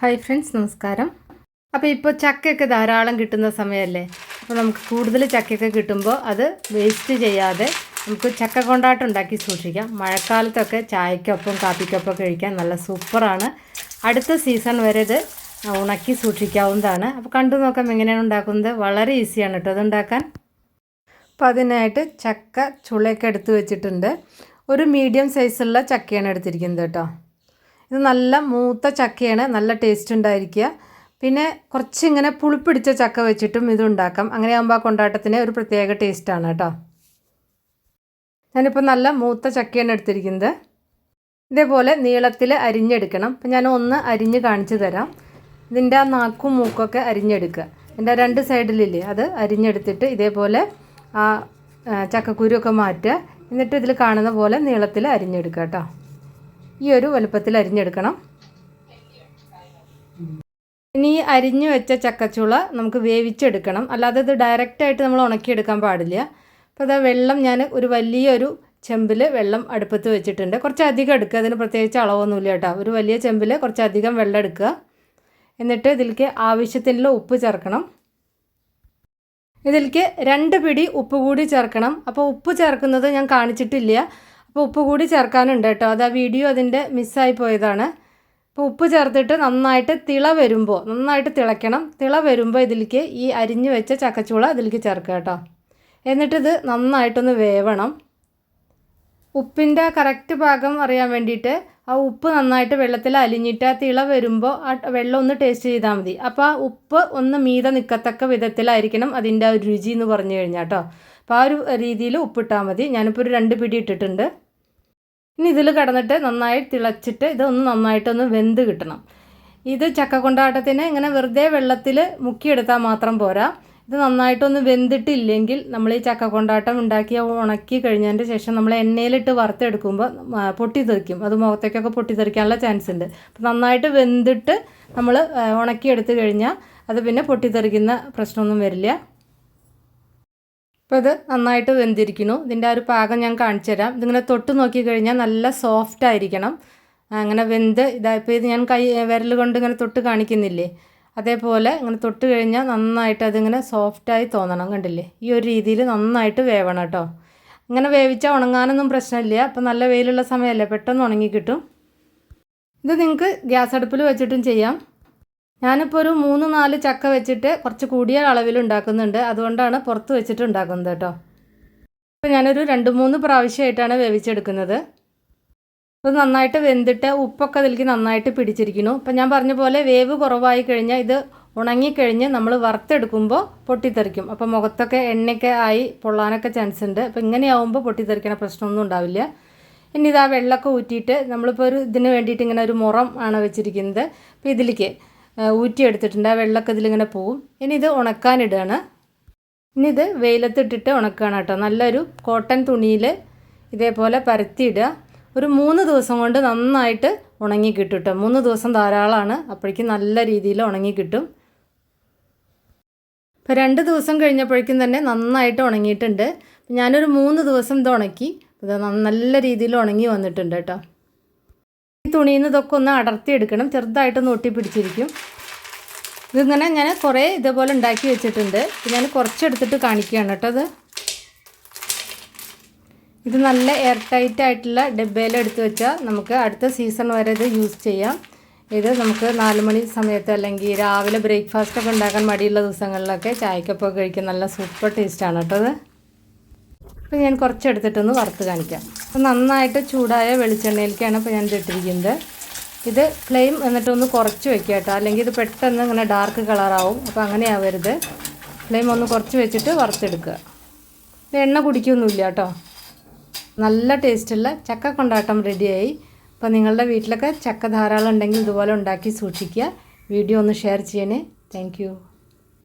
Hi friends നമസ്കാരം. അപ്പോൾ ഇപ്പോൾ ചക്കയൊക്കെ ധാരാളം കിട്ടുന്ന സമയമല്ലേ അപ്പോൾ നമുക്ക് കൂടുതൽ ചക്കയൊക്കെ കിട്ടുമ്പോൾ അത് വേസ്റ്റ് ചെയ്യാതെ നമുക്ക് ചക്ക കൊണ്ടാട്ടം ഉണ്ടാക്കി സൂക്ഷിക്കാം. മഴക്കാലത്തൊക്കെ ചായക്കൊപ്പം കാപ്പിക്കൊപ്പം കഴിക്കാൻ നല്ല സൂപ്പറാണ്. അടുത്ത സീസൺ വരെ ഇത് ഉണക്കി സൂക്ഷിക്കാവുന്നതാണ്. അപ്പോൾ കണ്ടു നോക്കാം എങ്ങനെയാണ് ഉണ്ടാക്കുന്നത്. വളരെ ഈസിയാണ് കേട്ടോ അതുണ്ടാക്കാൻ. അപ്പോൾ അതിനായിട്ട് ചക്ക ചുളയൊക്കെ എടുത്ത് വെച്ചിട്ടുണ്ട്. ഒരു മീഡിയം സൈസുള്ള ചക്കയാണ് എടുത്തിരിക്കുന്നത് കേട്ടോ ഇത് നല്ല മൂത്ത ചക്കയാണ് നല്ല ടേസ്റ്റ് ഉണ്ടായിരിക്കുക. പിന്നെ കുറച്ച് ഇങ്ങനെ പുളിപ്പിടിച്ച ചക്ക വെച്ചിട്ടും ഇത് ഉണ്ടാക്കാം. അങ്ങനെ ആകുമ്പോൾ ആ കൊണ്ടാട്ടത്തിന് ഒരു പ്രത്യേക ടേസ്റ്റാണ് കേട്ടോ. ഞാനിപ്പോൾ നല്ല മൂത്ത ചക്കയാണ് എടുത്തിരിക്കുന്നത്. ഇതേപോലെ നീളത്തിൽ അരിഞ്ഞെടുക്കണം. അപ്പം ഞാൻ ഒന്ന് അരിഞ്ഞ് കാണിച്ചു തരാം. ഇതിന്റെ ആ നാക്കും മൂക്കൊക്കെ അരിഞ്ഞെടുക്കുക. എന്റെ രണ്ട് സൈഡിലില്ലേ അത് അരിഞ്ഞെടുത്തിട്ട് ഇതേപോലെ ആ ചക്കക്കുരുവൊക്കെ മാറ്റുക. എന്നിട്ട് ഇതിൽ കാണുന്ന പോലെ നീളത്തിൽ അരിഞ്ഞെടുക്കുക കേട്ടോ. ഈ ഒരു വലുപ്പത്തിൽ അരിഞ്ഞെടുക്കണം. ഇനി അരിഞ്ഞു വെച്ച ചക്കച്ചുള നമുക്ക് വേവിച്ചെടുക്കണം. അല്ലാതെ ഇത് ഡയറക്റ്റായിട്ട് നമ്മൾ ഉണക്കിയെടുക്കാൻ പാടില്ല. അപ്പോൾ അതാ വെള്ളം ഞാൻ ഒരു വലിയൊരു ചെമ്പിൽ വെള്ളം അടുപ്പത്ത് വെച്ചിട്ടുണ്ട്. കുറച്ച് അധികം എടുക്കുക. അതിന് പ്രത്യേകിച്ച് അളവൊന്നുമില്ല കേട്ടോ. ഒരു വലിയ ചെമ്പിൽ കുറച്ചധികം വെള്ളം എടുക്കുക. എന്നിട്ട് ഇതിലേക്ക് ആവശ്യത്തിനുള്ള ഉപ്പ് ചേർക്കണം. ഇതിലേക്ക് രണ്ട് പിടി ഉപ്പ് കൂടി ചേർക്കണം. അപ്പോൾ ഉപ്പ് ചേർക്കുന്നത് ഞാൻ കാണിച്ചിട്ടില്ല. അപ്പോൾ ഉപ്പ് കൂടി ചേർക്കാനുണ്ട് കേട്ടോ. അത് ആ വീഡിയോ അതിന്റെ മിസ്സായി പോയതാണ്. അപ്പോൾ ഉപ്പ് ചേർത്തിട്ട് നന്നായിട്ട് തിള വരുമ്പോൾ നന്നായിട്ട് തിളയ്ക്കണം. തിള വരുമ്പോൾ ഇതിലേക്ക് ഈ അരിഞ്ഞു വെച്ച ചക്കച്ചുള ഇതിലേക്ക് ചേർക്കുക കേട്ടോ. എന്നിട്ടിത് നന്നായിട്ടൊന്ന് വേവണം. ഉപ്പിന്റെ കറക്റ്റ് ഭാഗം അറിയാൻ വേണ്ടിയിട്ട് ആ ഉപ്പ് നന്നായിട്ട് വെള്ളത്തിൽ അലിഞ്ഞിട്ട് ആ തിള വരുമ്പോൾ ആ വെള്ളം ഒന്ന് ടേസ്റ്റ് ചെയ്താൽ മതി. അപ്പോൾ ആ ഉപ്പ് ഒന്ന് മീത നിൽക്കത്തക്ക വിധത്തിലായിരിക്കണം അതിന്റെ ആ രുചി എന്ന് പറഞ്ഞു കഴിഞ്ഞാൽ കേട്ടോ. അപ്പോൾ ആ ഒരു രീതിയിൽ ഉപ്പിട്ടാൽ മതി. ഞാനിപ്പോൾ ഒരു രണ്ട് പിടി ഇട്ടിട്ടുണ്ട്. ഇനി ഇതിൽ കിടന്നിട്ട് നന്നായി തിളച്ചിട്ട് ഇതൊന്ന് നന്നായിട്ടൊന്ന് വെന്ത് കിട്ടണം. ഇത് ചക്ക കൊണ്ടാട്ടത്തിന് ഇങ്ങനെ വെറുതെ വെള്ളത്തിൽ മുക്കിയെടുത്താൽ മാത്രം പോരാ. ഇത് നന്നായിട്ടൊന്ന് വെന്തിട്ടില്ലെങ്കിൽ നമ്മൾ ഈ ചക്ക കൊണ്ടാട്ടം ഉണ്ടാക്കി ഉണക്കി കഴിഞ്ഞതിന്റെ ശേഷം നമ്മൾ എണ്ണയിലിട്ട് വറുത്തെടുക്കുമ്പോൾ പൊട്ടിത്തെറിക്കും. അത് മുഖത്തേക്കൊക്കെ പൊട്ടിത്തെറിക്കാനുള്ള ചാൻസ് ഉണ്ട്. അപ്പോൾ നന്നായിട്ട് വെന്തിട്ട് നമ്മൾ ഉണക്കിയെടുത്ത് കഴിഞ്ഞാൽ അത് പിന്നെ പൊട്ടിത്തെറിക്കുന്ന പ്രശ്നമൊന്നും വരില്ല. അപ്പോൾ ഇത് നന്നായിട്ട് വെന്തിരിക്കുന്നു. ഇതിന്റെ ആ ഒരു പാകം ഞാൻ കാണിച്ചു തരാം. ഇതിങ്ങനെ തൊട്ട് നോക്കി കഴിഞ്ഞാൽ നല്ല സോഫ്റ്റ് ആയിരിക്കണം. അങ്ങനെ വെന്ത് ഇതായപ്പോൾ ഇത് ഞാൻ കൈ വിരൽ കൊണ്ട് ഇങ്ങനെ തൊട്ട് കാണിക്കുന്നില്ലേ? അതേപോലെ ഇങ്ങനെ തൊട്ട് കഴിഞ്ഞാൽ നന്നായിട്ട് അതിങ്ങനെ സോഫ്റ്റായി തോന്നണം കണ്ടില്ലേ? ഈ ഒരു രീതിയിൽ നന്നായിട്ട് വേവണം കേട്ടോ. ഇങ്ങനെ വേവിച്ചാൽ ഉണങ്ങാനൊന്നും പ്രശ്നമില്ല. അപ്പോൾ നല്ല വെയിലുള്ള സമയമല്ലേ? പെട്ടെന്ന് ഉണങ്ങി കിട്ടും. ഇത് നിങ്ങൾക്ക് ഗ്യാസ് അടുപ്പിൽ വെച്ചിട്ടും ചെയ്യാം. ഞാനിപ്പോൾ ഒരു മൂന്ന് നാല് ചക്ക വെച്ചിട്ട് കുറച്ച് കൂടിയ അളവിൽ ഉണ്ടാക്കുന്നുണ്ട്. അതുകൊണ്ടാണ് പുറത്ത് വെച്ചിട്ട് ഉണ്ടാക്കുന്നത് കേട്ടോ. അപ്പോൾ ഞാനൊരു രണ്ട് മൂന്ന് പ്രാവശ്യമായിട്ടാണ് വേവിച്ചെടുക്കുന്നത്. അപ്പോൾ നന്നായിട്ട് വെന്തിട്ട് ഉപ്പൊക്കെ അതിലേക്ക് നന്നായിട്ട് പിടിച്ചിരിക്കുന്നു. അപ്പം ഞാൻ പറഞ്ഞ പോലെ വേവ് കുറവായി കഴിഞ്ഞാൽ ഇത് ഉണങ്ങിക്കഴിഞ്ഞ് നമ്മൾ വറുത്തെടുക്കുമ്പോൾ പൊട്ടിത്തെറിക്കും. അപ്പോൾ മുഖത്തൊക്കെ എണ്ണയൊക്കെ ആയി പൊള്ളാനൊക്കെ ചാൻസ് ഉണ്ട്. അപ്പോൾ ഇങ്ങനെയാവുമ്പോൾ പൊട്ടിത്തെറിക്കണ പ്രശ്നമൊന്നും ഉണ്ടാവില്ല. ഇനി ഇതാ വെള്ളമൊക്കെ ഊറ്റിയിട്ട് നമ്മളിപ്പോൾ ഒരു ഇതിന് വേണ്ടിയിട്ട് ഇങ്ങനെ ഒരു മുറം ആണ് വെച്ചിരിക്കുന്നത്. അപ്പോൾ ഇതിലേക്ക് ഊറ്റിയെടുത്തിട്ടുണ്ട്. ആ വെള്ളമൊക്കെ ഇതിലിങ്ങനെ പോവും. ഇനി ഇത് ഉണക്കാനിടുകയാണ്. ഇനി ഇത് വെയിലത്തിട്ടിട്ട് ഉണക്കുകയാണ് കേട്ടോ. നല്ലൊരു കോട്ടൺ തുണിയിൽ ഇതേപോലെ പരത്തിയിടുക. ഒരു മൂന്ന് ദിവസം കൊണ്ട് നന്നായിട്ട് ഉണങ്ങി കിട്ടും കേട്ടോ. മൂന്ന് ദിവസം ധാരാളമാണ്. അപ്പോഴേക്കും നല്ല രീതിയിൽ ഉണങ്ങി കിട്ടും. ഇപ്പോൾ രണ്ട് ദിവസം കഴിഞ്ഞപ്പോഴേക്കും തന്നെ നന്നായിട്ട് ഉണങ്ങിയിട്ടുണ്ട്. ഞാനൊരു മൂന്ന് ദിവസം ഇത് ഉണക്കി. ഇത് നല്ല രീതിയിൽ ഉണങ്ങി വന്നിട്ടുണ്ട് കേട്ടോ. ഈ തുണിയിൽ നിന്ന് ഇതൊക്കെ ഒന്ന് അടർത്തി എടുക്കണം. ചെറുതായിട്ടൊന്ന് ഒട്ടി പിടിച്ചിരിക്കും ഇതിങ്ങനെ ഞാൻ കുറേ ഇതേപോലെ ഉണ്ടാക്കി വെച്ചിട്ടുണ്ട്. ഞാൻ കുറച്ചെടുത്തിട്ട് കാണിക്കുകയാണ് കേട്ടോ അത്. ഇത് നല്ല എയർ ടൈറ്റ് ആയിട്ടുള്ള ഡബ്ബയിൽ എടുത്ത് വെച്ചാൽ നമുക്ക് അടുത്ത സീസൺ വരെ ഇത് യൂസ് ചെയ്യാം. ഇത് നമുക്ക് നാല് മണി സമയത്ത് അല്ലെങ്കിൽ രാവിലെ ബ്രേക്ക്ഫാസ്റ്റ് ഒക്കെ ഉണ്ടാക്കാൻ മടിയുള്ള ദിവസങ്ങളിലൊക്കെ ചായക്കൊപ്പം കഴിക്കാൻ നല്ല സൂപ്പർ ടേസ്റ്റാണ് കേട്ടോ അത്. അപ്പോൾ ഞാൻ കുറച്ചെടുത്തിട്ടൊന്ന് വറുത്ത് കാണിക്കാം. അപ്പോൾ നന്നായിട്ട് ചൂടായ വെളിച്ചെണ്ണയിലേക്കാണ് ഇപ്പോൾ ഞാൻ ഇട്ടിരിക്കുന്നത്. ഇത് ഫ്ലെയിം എന്നിട്ടൊന്ന് കുറച്ച് വെക്കുക കേട്ടോ. അല്ലെങ്കിൽ ഇത് പെട്ടെന്ന് ഇങ്ങനെ ഡാർക്ക് കളറാവും അപ്പോൾ അങ്ങനെ ആവരുത് ഫ്ലെയിം ഒന്ന് കുറച്ച് വെച്ചിട്ട് വറുത്തെടുക്കുക. ഇത് എണ്ണ കുടിക്കൊന്നുമില്ല കേട്ടോ. നല്ല ടേസ്റ്റുള്ള ചക്ക കൊണ്ടാട്ടം റെഡിയായി അപ്പോൾ നിങ്ങളുടെ വീട്ടിലൊക്കെ ചക്ക ധാരാളം ഉണ്ടെങ്കിൽ ഇതുപോലെ ഉണ്ടാക്കി സൂക്ഷിക്കുക. വീഡിയോ ഒന്ന് ഷെയർ ചെയ്യണേ. താങ്ക്